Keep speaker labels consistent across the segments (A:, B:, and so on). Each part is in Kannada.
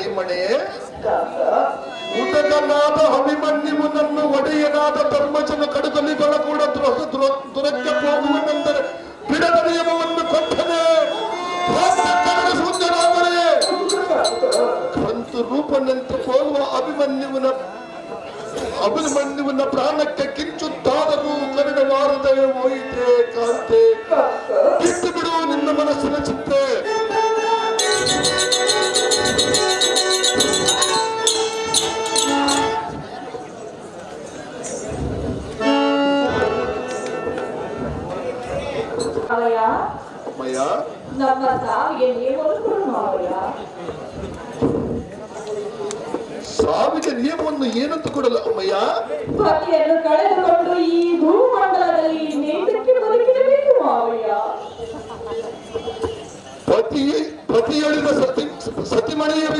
A: ಭೀಮಣೇ ಉದಕನಾದ ಅಭಿಮನ್ಯುವು ನನ್ನ ಒಡೆಯನಾದ ಧರ್ಮಜನ ಕಡದಲ್ಲಿ
B: ಕೂಡ
A: ದುರಕ್ಕೆ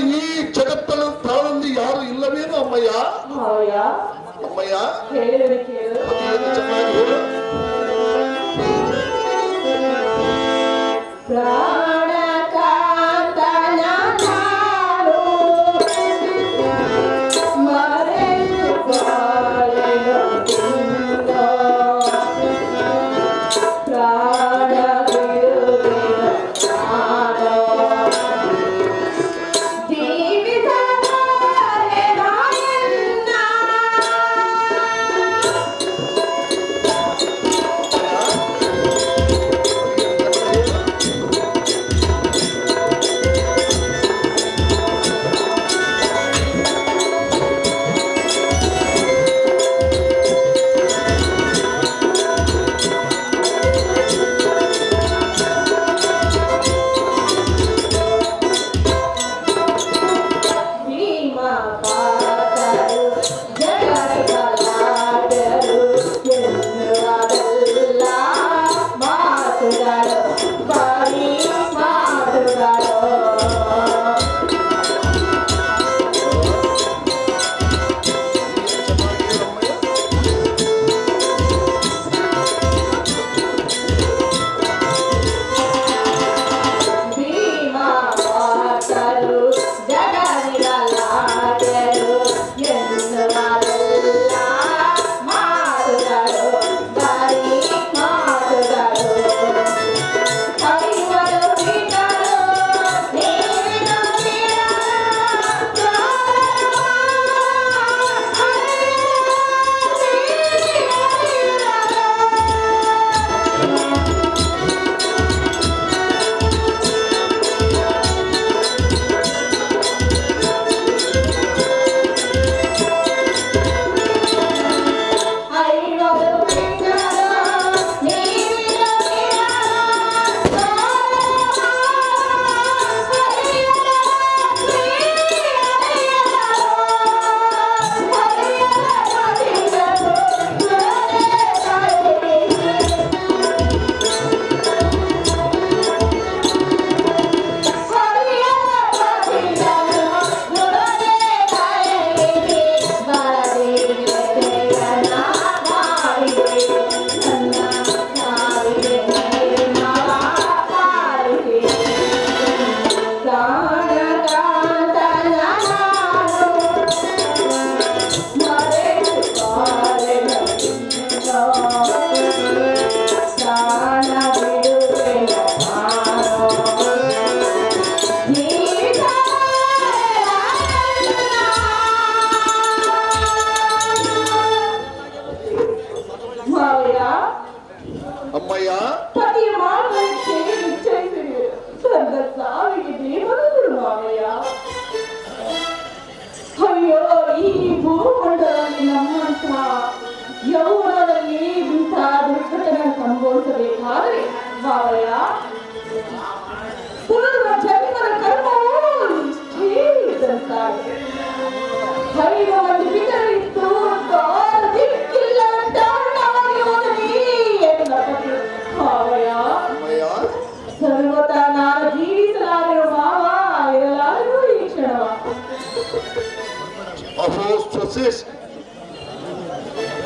A: మరి ఈ చెడత్తలు ప్రారంభి యారు ఇల్లవేను
B: అమ్మయ్యా? అమ్మయ్యా?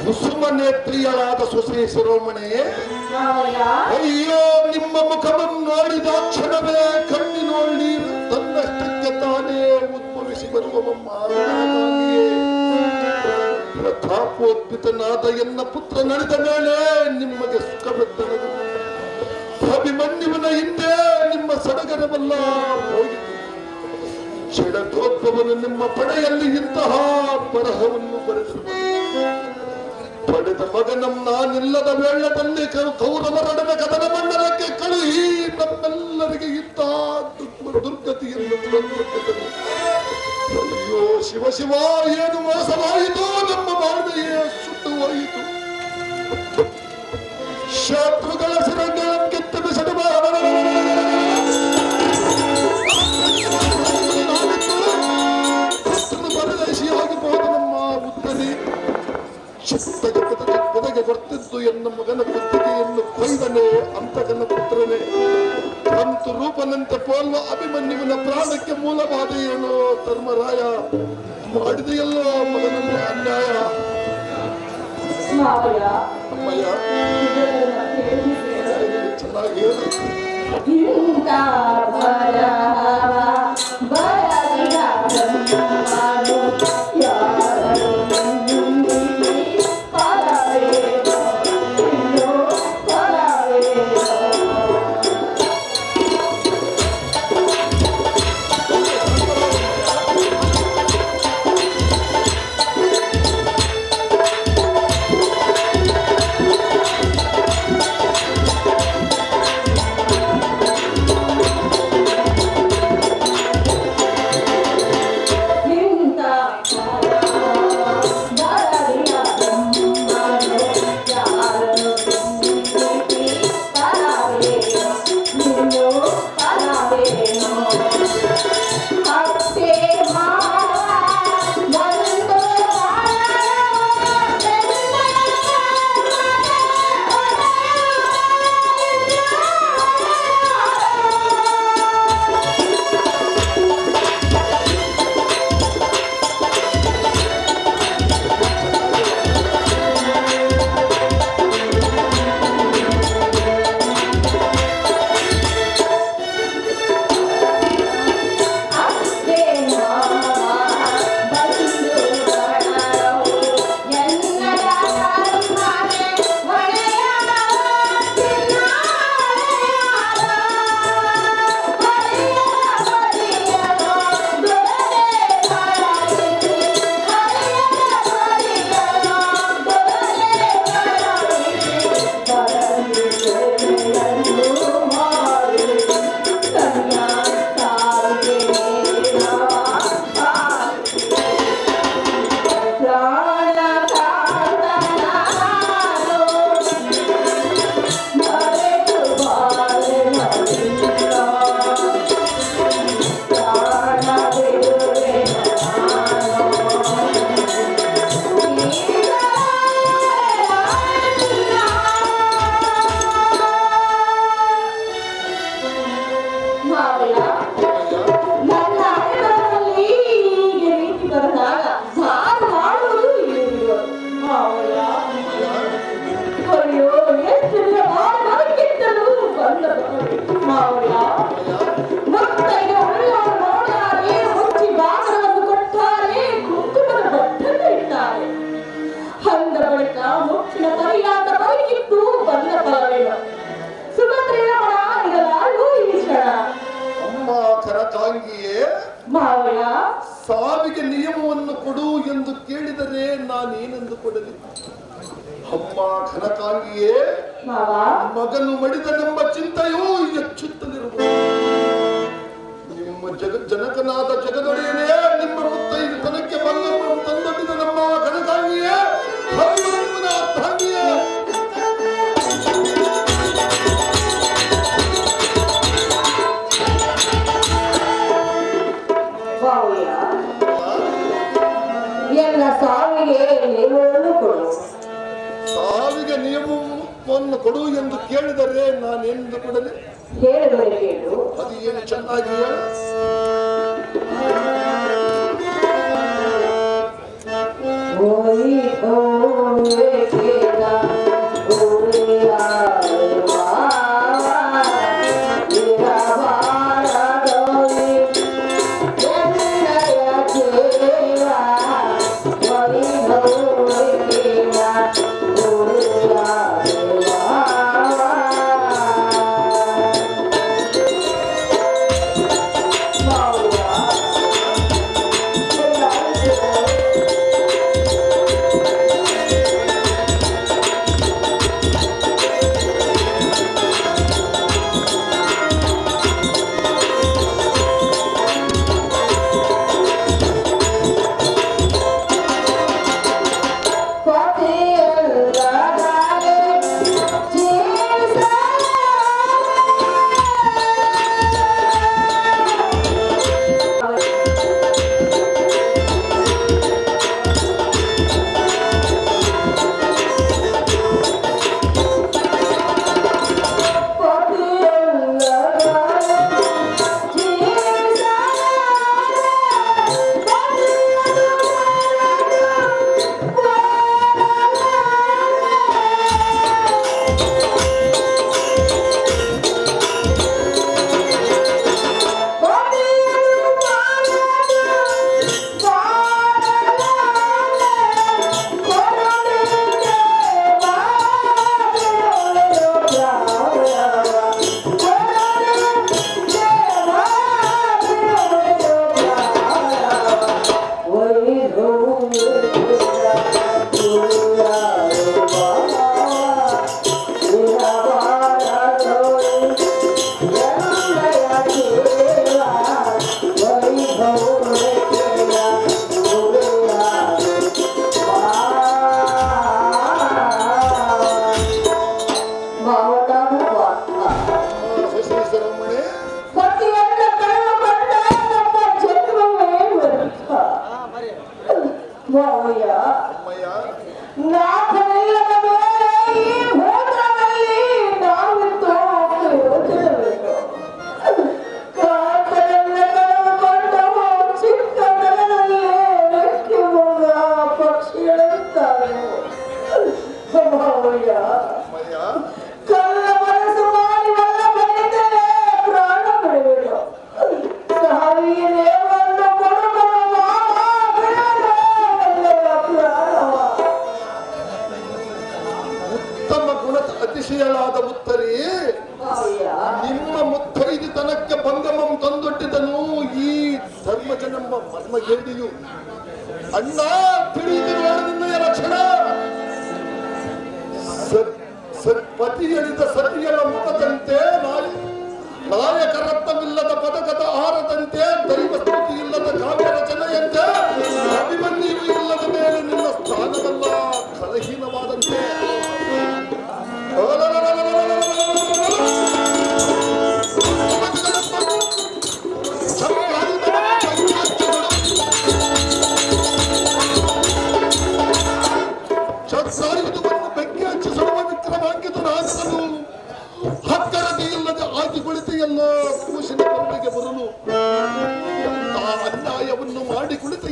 B: ಕುಸುಮ ನೇತ್ರಿಯಳಾದ ಸೊಸೆ ಶಿರೋಮಣಿ
A: ಮಾವಯ್ಯ
B: ಅಯ್ಯೋ ನಿಮ್ಮ ಮುಖವನ್ನು ನೋಡಿದ ಕ್ಷಣವೇ ಕಣ್ಣಿನೊಳ್ಳಿ ತನ್ನಷ್ಟಕ್ಕೆ ತಾನೇ ಉದ್ಭವಿಸಿ ನನಗಾಗಿಯೇ ಪ್ರತಾಪೋದ್ಭಿತನಾದ ಎನ್ನ ಪುತ್ರ ನಡೆದ ಮೇಲೆ ನಿಮಗೆ ಸುಖವೆತ್ತನದು ಅಭಿಮನ್ಯುವಿನ ಹಿಂದೆ ನಿಮ್ಮ ಸಡಗರವಲ್ಲ ಹೋಗಿತು ಜಡತ್ವವನ್ನು ನಿಮ್ಮ ಪಡೆಯಲ್ಲಿ ಇಂತಹ ಬರಹವನ್ನು ಬರೆದಿರುವುದು ಪಡೆದ ಮಗನಂ ನಾನಿಲ್ಲದ ವೇಳದಲ್ಲಿ ಕೌರವರೊಡನೆ ಕದನ ಮಂಡಲಕ್ಕೆ ಕಳುಹಿ ನಮ್ಮೆಲ್ಲರಿಗೆ ದುರ್ಗ- ದುರ್ಗತಿಯನ್ನು ಅಯ್ಯೋ, ಶಿವ ಶಿವ, ಏನು ಮೋಸವಾಯಿತು ನಮ್ಮ ಬಾಳ್ವೆಯೇ ಸುಟ್ಟು ಹೋಯಿತು. ಶತ್ರುಗಳ ಚಿತ್ತಗೆ ಗೊತ್ತಿದ್ದು ಎನ್ನು ಮಗನ ಕುತ್ತಿಗೆಯನ್ನು ಕೊಯ್ದನೆ ಅಂತಕನ ಪುತ್ರನೇ ಅಂತ ರೂಪನಂತೆ ಪೋಲ್ವ ಅಭಿಮನ್ಯುವಿನ ಪ್ರಾಣಕ್ಕೆ ಮೂಲವಾದ ಏನು ಧರ್ಮರಾಯ ಮಾಡಿದೆಯಲ್ಲೋ ಮಗನನ್ನು ಅನ್ಯಾಯ ಅಮ್ಮಯ್ಯ ಚೆನ್ನಾಗಿ
A: ಘನಕ್ಕಾಗಿಯೇ
B: ಮಗನು ಮಡಿದ ನಮ್ಮ ಚಿಂತೆಯೂ ಹೆಚ್ಚುತ್ತಲಿರುವ ನಿಮ್ಮ ಜಗ ಜನಕನಾದ ಜಗದೊಡೆಯನೇ ಹೇಳಿದರೆ ನಾನು ಎಂದು ಕೂಡಲೇ ಅದು ಏನು ಚೆನ್ನಾಗಿ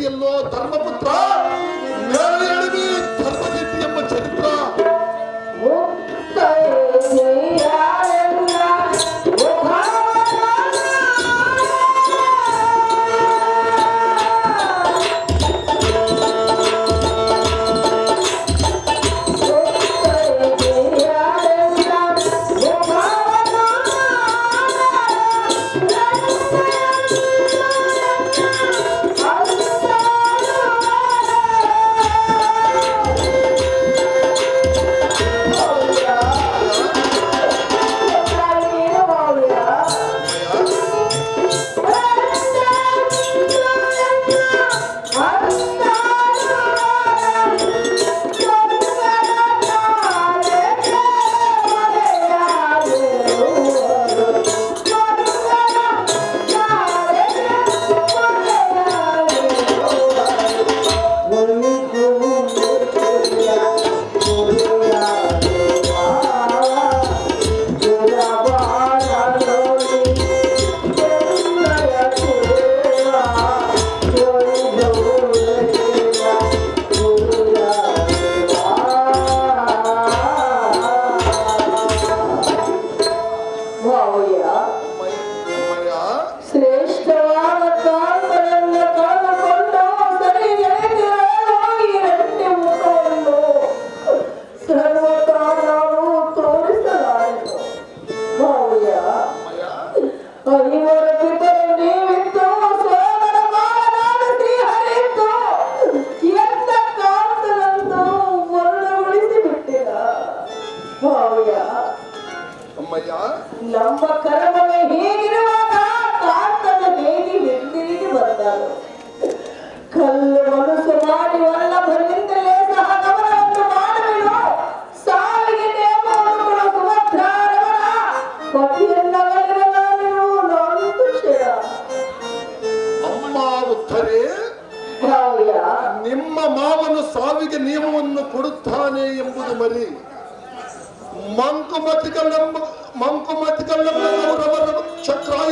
B: చర్యల్లో ధర్మ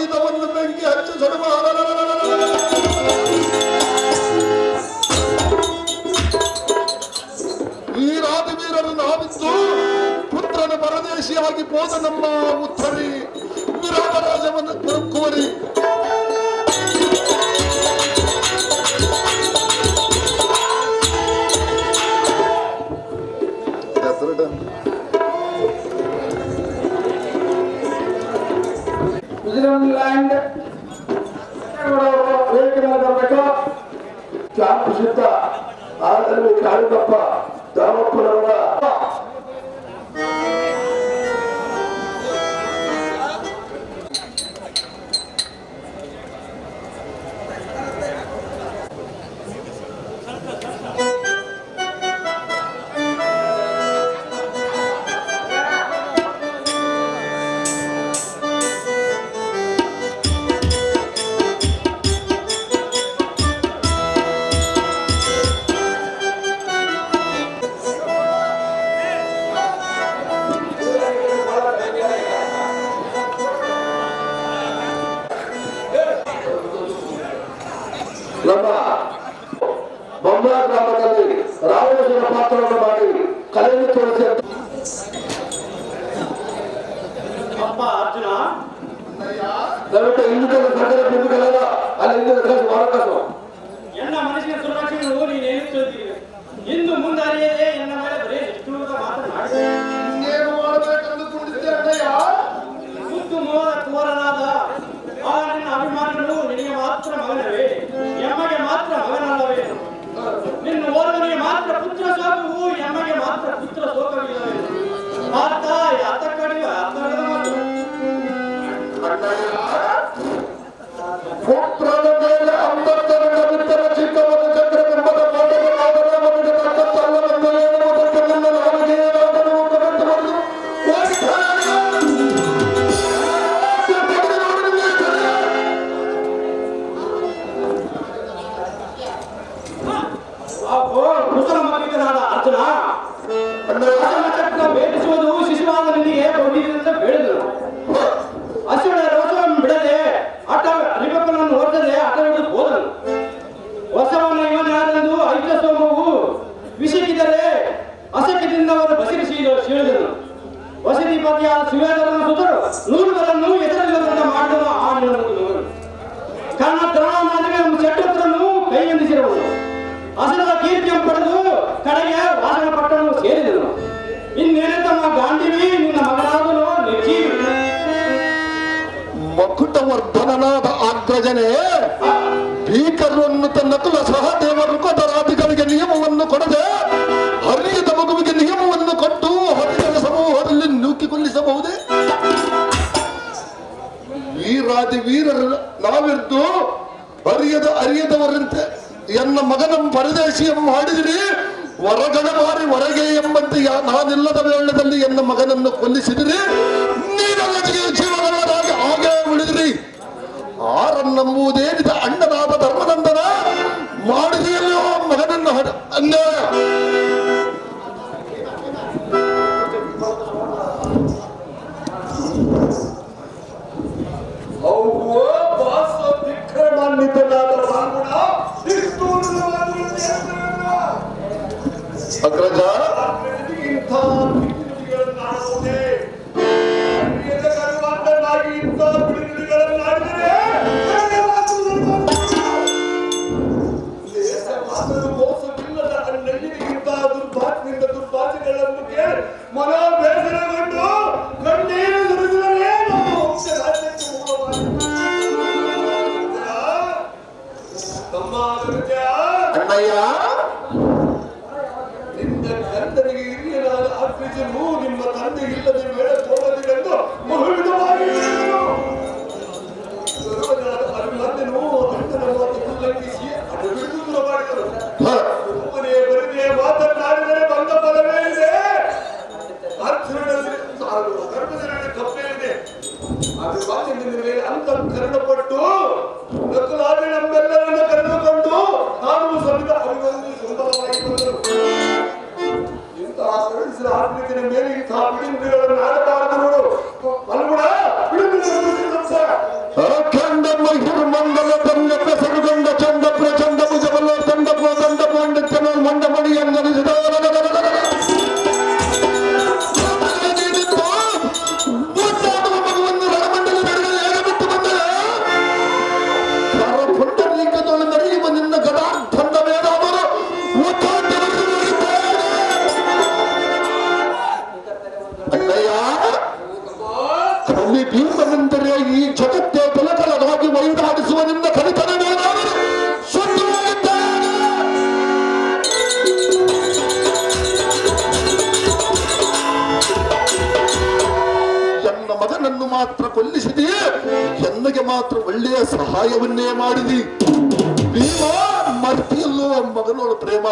B: ಆಯುಧವನ್ನು ಬೆಂಕಿ ಹಚ್ಚಿ ಸುಡುವ
A: ಈ ರಾಜವೀರರು ನಾವಿದ್ದು
B: ಪುತ್ರನ
A: ಪರದೇಶಿಯಾಗಿ ಹೋದ ನಮ್ಮ ಉತ್ತರಿ ವಿರಾಮರಾಜವನ್ನು ಕೋರಿ
C: ವೇಷದಿಂದ ಅವರು ಬಸಿರಿ ಸೀಳಿದರು ವಸತಿ ಪತಿಯ ಸುವೇದರನ್ನು ಸುತರು ನೂರುಗಳನ್ನು ಎದುರಲ್ಲದಂತೆ ಮಾಡಿದನು ಆ ನೂರು ಕಾರಣ ದ್ರೋಣನಾದಿಗೆ ಚಟ್ಟತ್ರನ್ನು ಕೈಗೆಂದಿಸಿರುವುದು ಹಸಿರದ ಕೀರ್ತಿಯನ್ನು ಪಡೆದು ಕಡೆಗೆ ವಾಹನ ಪಟ್ಟಣ ಸೇರಿದರು ಇನ್ನೇನೆ ತಮ್ಮ ಗಾಂಧಿವಿ, ನಿನ್ನ ಮಗನಾದನು ನಿರ್ಜೀವಿ.
A: ಮಕುಟವರ್ಧನನಾದ ಅಗ್ರಜನೇ ಭೀಕರನ್ನು ತನ್ನ ಕುಲ ಸಹ ದೇವರಿಗೂ ದರಾದಿಗಳಿಗೆ ನಿಯಮವನ್ನು ಕೊಡದೆ ಭೂರಾಜ ವೀರರು ನಾವಿದ್ದು ಅರಿಯದ ಅರಿಯದವರಂತೆ. ಎನ್ನ ಮಗನ ಪರದೇಶಿಯ ಮಾಡಿದಿರಿ ಹೊರಗಡ ಮಾರಿ ಹೊರಗೆ ಎಂಬಂತೆ ನಾನಿಲ್ಲದ ವೇಳದಲ್ಲಿ ಎನ್ನ ಮಗನನ್ನು ಕೊಲ್ಲಿಸಿದಿರಿ. ನೀವೆಲ್ಲ ಜೀವನವರಾಗಿ ಹಾಗೆ ಉಳಿದಿರಿ. ಆರನ್ನಂಬುವುದೇನಿದ
D: ಅಣ್ಣ ಇದ್ದರೂ ನಿಮ್ಮ ತಂದೆ ಇಲ್ಲದೆ ಮೇಲೆ
A: ಹೋಗದಿರೆಂದು ಸಹಾಯವನ್ನೇ ಮಾಡಿದಿ. ಭೀಮ ಮರ್ತಿಯಲ್ಲೋ ಮಗನೋಳ ಪ್ರೇಮ.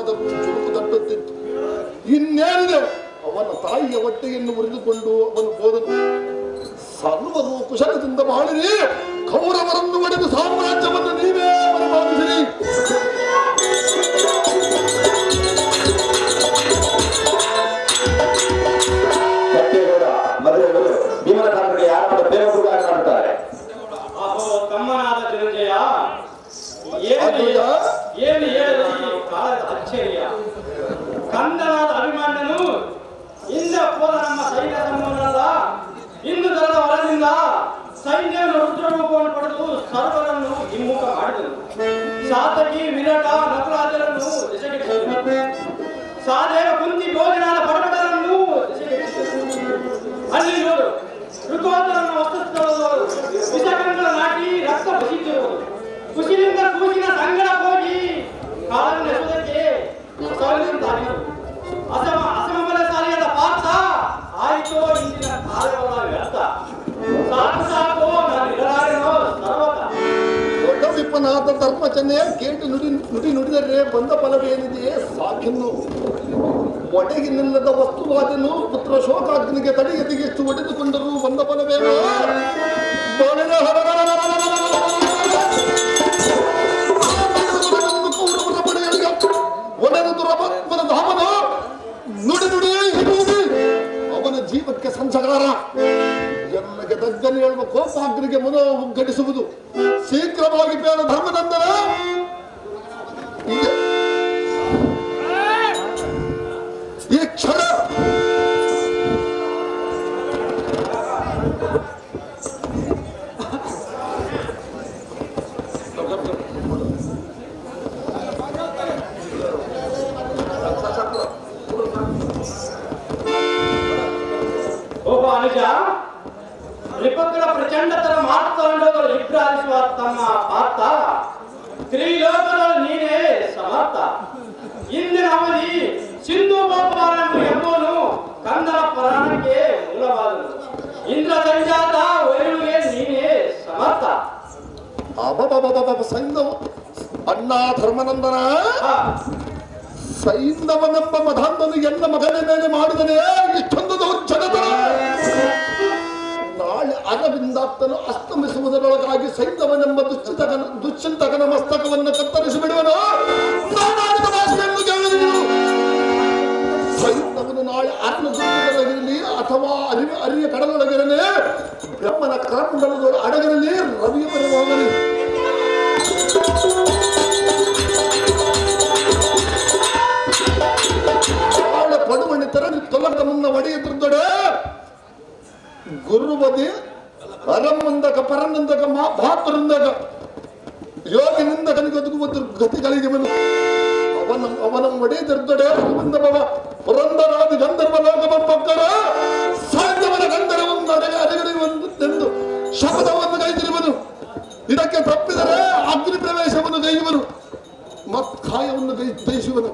A: ಆದರೂ ಚುರುಕು ತಟ್ಟುತ್ತಿತ್ತು ಇನ್ನೇನಿದೆ? ಅವನ ತಾಯಿಯ ಹೊಟ್ಟೆಯನ್ನು ಮುರಿದುಕೊಂಡು ಅವನು ಹೋದನು. ಸರ್ವರು ಕುಶಲದಿಂದ ಬಾಳಿರಿ. ಕೌರವರನ್ನು ಒಡೆದು ಸಾಮ್ರಾಜ್ಯವನ್ನು ಸರ್ವನಾಥ ಸರ್ಪಚನೆಯ ಕೇಟು ನುಡಿ ನುಡಿ ನುಡಿದರೆ ಬಂದ ಫಲವೇನಿದೆಯೇ ಸಾಕಿನ್ನು ಒಡೆಗಿನಿಲ್ಲದ ವಸ್ತುವಾದನು ಪುತ್ರ ಶೋಕಾಗ್ನಿಗೆ ತಡೆಯದಿಗೆಷ್ಟು ಒಡೆದುಕೊಂಡರು ಬಂದ ಫಲವೇನೋ ಅವನ ಜೀವಕ್ಕೆ ಸಂಸಕಾರ ಎಲ್ಲಗೆ ತಗ್ಗನ್ನು ಹೇಳುವ ಕೋಪಾಗ್ನಿಗೆ ಮನೋ
C: ಒಗ್ಗಡಿಸುವುದು ನಾನು
A: ಅನ್ನ ಅಥವಾ ಅರಿವ ಅರಿಯ ಕಡಲೊಳಗಿರಲಿ, ಬ್ರಹ್ಮನ ಕರ್ಮಗಳ ಅಡಗಿರಲಿ, ರವಿಯ ಪರವಾಗಲಿ ಅವಳ ಪಡುವಣಿ ತರ ತೊಲಗ ಮುನ್ನ ಒಡೆಯುತ್ತಿದ್ದಡೆ ಗುರುಬದಿ ಪರಮಂದಕ ಪರನಂದಕ ಮಾ ಭಾತೃಂದಕ ಯೋಗಿನಿಂದಕನಿಗೆ ಒದಗುವ ಗತಿಗಳಿಗೆ ಬಂದು ಅವನ ಅವನ ಒಡೆಯುತ್ತಿದ್ದಡೆ ಅರವಿಂದಭವ ಪುರಂದರಾದಿ ಗಂಧರ್ವ ಲೋಕಮಕ್ಕಳ ಸಾಧ್ಯವನ ಗಂಧರ್ವವನ್ನು ಅಡಗ ಅಡಗಡೆಯುವಂತೆಂದು ಶಪಥವನ್ನು ಕೈದಿರುವನು. ಇದಕ್ಕೆ ತಪ್ಪಿದರೆ ಅಗ್ನಿ ಪ್ರವೇಶವನ್ನು ಗೈಯುವನು ಮತ್ ಕಾಯವನ್ನು ದಯಿಸುವನು